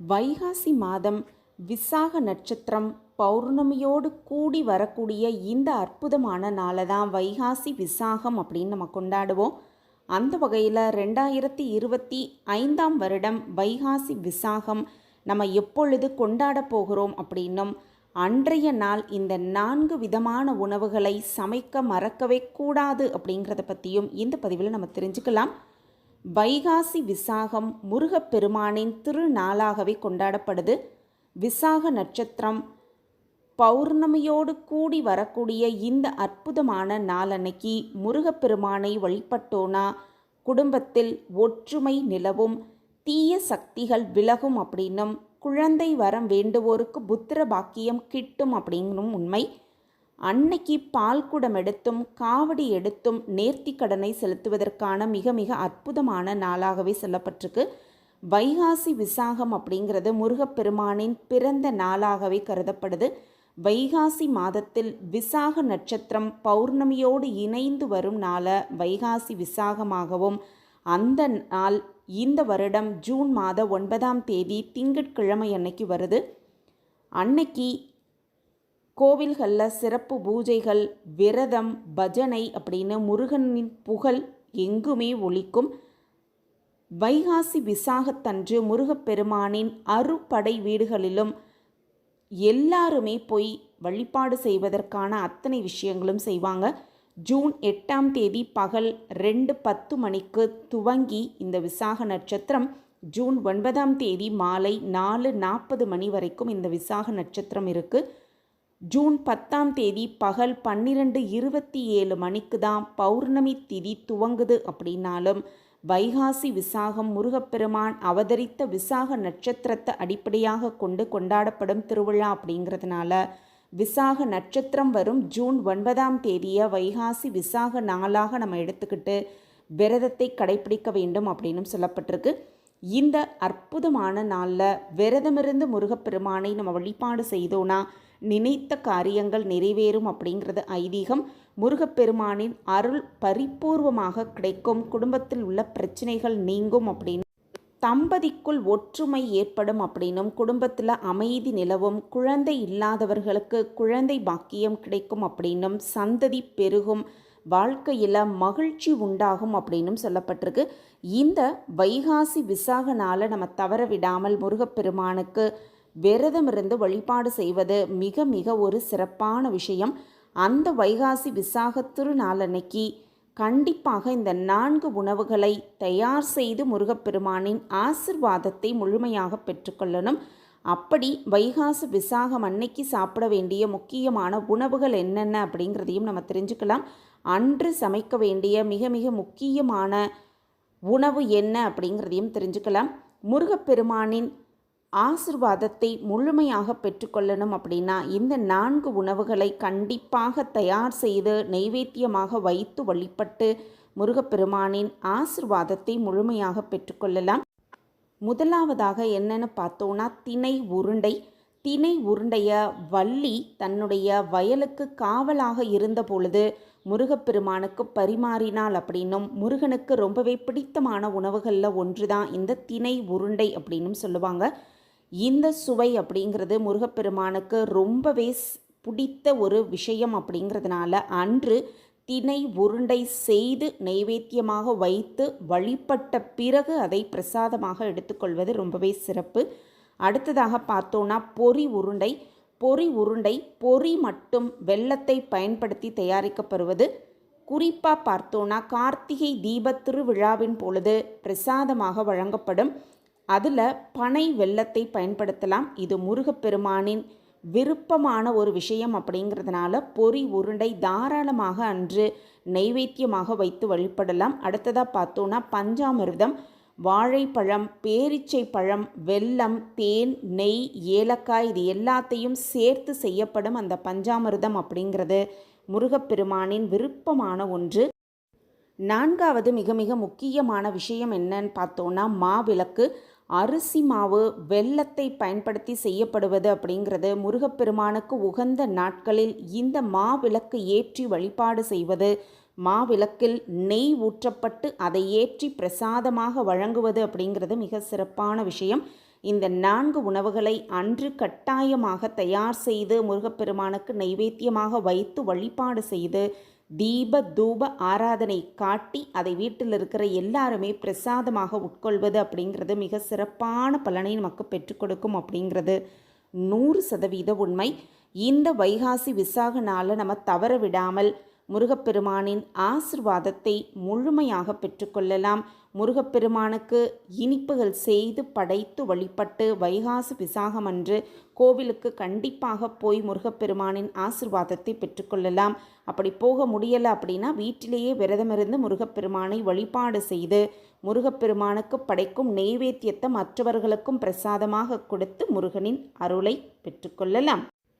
வைகாசி மாதம் விசாக நட்சத்திரம் பௌர்ணமியோடு கூடி வரக்கூடிய இந்த அற்புதமான நாளை தான் வைகாசி விசாகம் அப்படின்னு நம்ம கொண்டாடுவோம். அந்த வகையில் ரெண்டாயிரத்தி இருபத்தி ஐந்தாம் வருடம் வைகாசி விசாகம் நம்ம எப்பொழுது கொண்டாட போகிறோம் அப்படின்னும் அன்றைய நாள் இந்த நான்கு விதமான உணவுகளை சமைக்க மறக்கவே கூடாது அப்படிங்கிறத பற்றியும் இந்த பதிவில் நம்ம தெரிஞ்சுக்கலாம். வைகாசி விசாகம் முருகப்பெருமானின் திருநாளாகவே கொண்டாடப்படுது. விசாக நட்சத்திரம் பௌர்ணமியோடு கூடி வரக்கூடிய இந்த அற்புதமான நாளன்னைக்கு முருகப்பெருமானை வழிபட்டோனா குடும்பத்தில் ஒற்றுமை நிலவும் தீய சக்திகள் விலகும் அப்படின்னும் குழந்தை வரம் வேண்டுவோருக்கு புத்திர பாக்கியம் கிட்டும் அப்படிங்கும் உண்மை. அன்னைக்கு பால் குடம் எடுத்தும் காவடி எடுத்தும் நேர்த்தி கடனை செலுத்துவதற்கான மிக மிக அற்புதமான நாளாகவே சொல்லப்பட்டிருக்கு. வைகாசி விசாகம் அப்படிங்கிறது முருகப்பெருமானின் பிறந்த நாளாகவே கருதப்படுது. வைகாசி மாதத்தில் விசாக நட்சத்திரம் பௌர்ணமியோடு இணைந்து வரும் நாளை வைகாசி விசாகமாகவும் அந்த நாள் இந்த வருடம் ஜூன் மாத ஒன்பதாம் தேதி திங்கட்கிழமை அன்னைக்கு வருது. அன்னைக்கு கோவில்களில் சிறப்பு பூஜைகள் விரதம் பஜனை அப்படின்னு முருகனின் புகழ் எங்குமே ஒலிக்கும். வைகாசி விசாகத்தன்று முருகப்பெருமானின் அறுபடை வீடுகளிலும் எல்லாருமே போய் வழிபாடு செய்வதற்கான அத்தனை விஷயங்களும் செய்வாங்க. ஜூன் எட்டாம் தேதி பகல் ரெண்டு பத்து மணிக்கு துவங்கி இந்த விசாக நட்சத்திரம். ஜூன் ஒன்பதாம் தேதி மாலை நாலு நாற்பது மணி வரைக்கும் இந்த விசாக நட்சத்திரம் இருக்குது ஜூன் பத்தாம் தேதி பகல் பன்னிரெண்டு இருபத்தி ஏழு மணிக்கு தான் பௌர்ணமி திதி துவங்குது அப்படின்னாலும் வைகாசி விசாகம் முருகப்பெருமான் அவதரித்த விசாக நட்சத்திரத்தை அடிப்படையாக கொண்டு கொண்டாடப்படும் திருவிழா அப்படிங்கிறதுனால விசாக நட்சத்திரம் வரும் ஜூன் ஒன்பதாம் தேதியை வைகாசி விசாக நாளாக நம்ம எடுத்துக்கிட்டு விரதத்தை கடைபிடிக்க வேண்டும் அப்படின்னு சொல்லப்பட்டிருக்கு. இந்த அற்புதமான நாளில் விரதமிருந்து முருகப்பெருமானை நம்ம வழிபாடு செய்தோன்னா நினைத்த காரியங்கள் நிறைவேறும் அப்படிங்கிறது ஐதீகம். முருகப்பெருமானின் அருள் பரிபூர்வமாக கிடைக்கும். குடும்பத்தில் உள்ள பிரச்சனைகள் நீங்கும் அப்படின்னு. தம்பதிக்குள் ஒற்றுமை ஏற்படும் அப்படின்னும். குடும்பத்தில் அமைதி நிலவும். குழந்தை இல்லாதவர்களுக்கு குழந்தை பாக்கியம் கிடைக்கும் அப்படின்னும். சந்ததி பெருகும். வாழ்க்கையில் மகிழ்ச்சி உண்டாகும் அப்படின்னும் சொல்லப்பட்டிருக்கு. இந்த வைகாசி விசாக நாளை நம்ம தவற விடாமல் முருகப்பெருமானுக்கு விரதமிருந்து வழிபாடு செய்வது மிக மிக ஒரு சிறப்பான விஷயம். அந்த வைகாசி விசாக திருநாளன்னைக்கு கண்டிப்பாக இந்த நான்கு உணவுகளை தயார் செய்து முருகப்பெருமானின் ஆசிர்வாதத்தை முழுமையாக பெற்றுக்கொள்ளணும். அப்படி வைகாசி விசாகம் அன்னைக்கு சாப்பிட வேண்டிய முக்கியமான உணவுகள் என்னென்ன அப்படிங்கிறதையும் நம்ம தெரிஞ்சுக்கலாம். அன்று சமைக்க வேண்டிய மிக மிக முக்கியமான உணவு என்ன அப்படிங்கிறதையும் தெரிஞ்சுக்கலாம். முருகப்பெருமானின் ஆசிர்வாதத்தை முழுமையாக பெற்றுக்கொள்ளணும் அப்படின்னா இந்த நான்கு உணவுகளை கண்டிப்பாக தயார் செய்து நைவேத்தியமாக வைத்து வழிபட்டு முருகப்பெருமானின் ஆசிர்வாதத்தை முழுமையாக பெற்றுக்கொள்ளலாம். முதலாவதாக என்னென்னு பார்த்தோன்னா திணை உருண்டை. திணை உருண்டைய வள்ளி தன்னுடைய வயலுக்கு காவலாக இருந்த பொழுது முருகப்பெருமானுக்கு பரிமாறினாள் அப்படின்னும் முருகனுக்கு ரொம்பவே பிடித்தமான உணவுகளில் ஒன்று தான் இந்த திணை உருண்டை அப்படின்னும் சொல்லுவாங்க. இந்த சுவை அப்படிங்கிறது முருகப்பெருமானுக்கு ரொம்பவே பிடித்த ஒரு விஷயம் அப்படிங்கிறதுனால அன்று திணை உருண்டை செய்து நைவேத்தியமாக வைத்து வழிபட்ட பிறகு அதை பிரசாதமாக எடுத்துக்கொள்வது ரொம்பவே சிறப்பு. அடுத்ததாக பார்த்தோன்னா பொறி உருண்டை. பொறி உருண்டை பொறி மட்டும் வெள்ளத்தை பயன்படுத்தி தயாரிக்கப்படுவது. குறிப்பாக பார்த்தோன்னா கார்த்திகை தீப திருவிழாவின் பொழுது பிரசாதமாக வழங்கப்படும். அதில் பனை வெள்ளத்தை பயன்படுத்தலாம். இது முருகப்பெருமானின் விருப்பமான ஒரு விஷயம் அப்படிங்கிறதுனால பொறி உருண்டை தாராளமாக அன்று நைவேத்தியமாக வைத்து வழிபடலாம். அடுத்ததாக பார்த்தோன்னா பஞ்சாமிர்தம். வாழைப்பழம் பேரிச்சை பழம் வெல்லம் தேன் நெய் ஏலக்காய் இது எல்லாத்தையும் சேர்த்து செய்யப்படும் அந்த பஞ்சாமிர்தம் அப்படிங்கிறது முருகப்பெருமானின் விருப்பமான ஒன்று. நான்காவது மிக மிக முக்கியமான விஷயம் என்னன்னு பார்த்தோன்னா மாவிளக்கு. அரிசி மாவு வெல்லத்தை பயன்படுத்தி செய்யப்படுவது அப்படிங்கிறது முருகப்பெருமானுக்கு உகந்த நாட்களில் இந்த மாவிளக்கு ஏற்றி வழிபாடு செய்வது மாவிளக்கில் நெய் ஊற்றப்பட்டு அதை ஏற்றி பிரசாதமாக வழங்குவது அப்படிங்கிறது மிக சிறப்பான விஷயம். இந்த நான்கு உணவுகளை அன்று கட்டாயமாக தயார் செய்து முருகப்பெருமானுக்கு நைவேத்தியமாக வைத்து வழிபாடு செய்து தீப தூப ஆராதனை காட்டி அதை வீட்டில் இருக்கிற எல்லாருமே பிரசாதமாக உட்கொள்வது அப்படிங்கிறது மிக சிறப்பான பலனை நமக்கு பெற்றுக் கொடுக்கும் அப்படிங்கிறது நூறு சதவீத உண்மை. இந்த வைகாசி விசாக நாளை நம்ம தவற விடாமல் முருகப்பெருமானின் ஆசிர்வாதத்தை முழுமையாக பெற்றுக்கொள்ளலாம். முருகப்பெருமானுக்கு இனிப்புகள் செய்து படைத்து வழிபட்டு வைகாசு விசாகம் அன்று கோவிலுக்கு கண்டிப்பாக போய் முருகப்பெருமானின் ஆசிர்வாதத்தை பெற்றுக்கொள்ளலாம். அப்படி போக முடியலை அப்படின்னா வீட்டிலேயே விரதமிருந்து முருகப்பெருமானை வழிபாடு செய்து முருகப்பெருமானுக்கு படைக்கும் நெய்வேத்தியத்தை மற்றவர்களுக்கும் பிரசாதமாக கொடுத்து முருகனின் அருளை பெற்றுக்கொள்ளலாம்.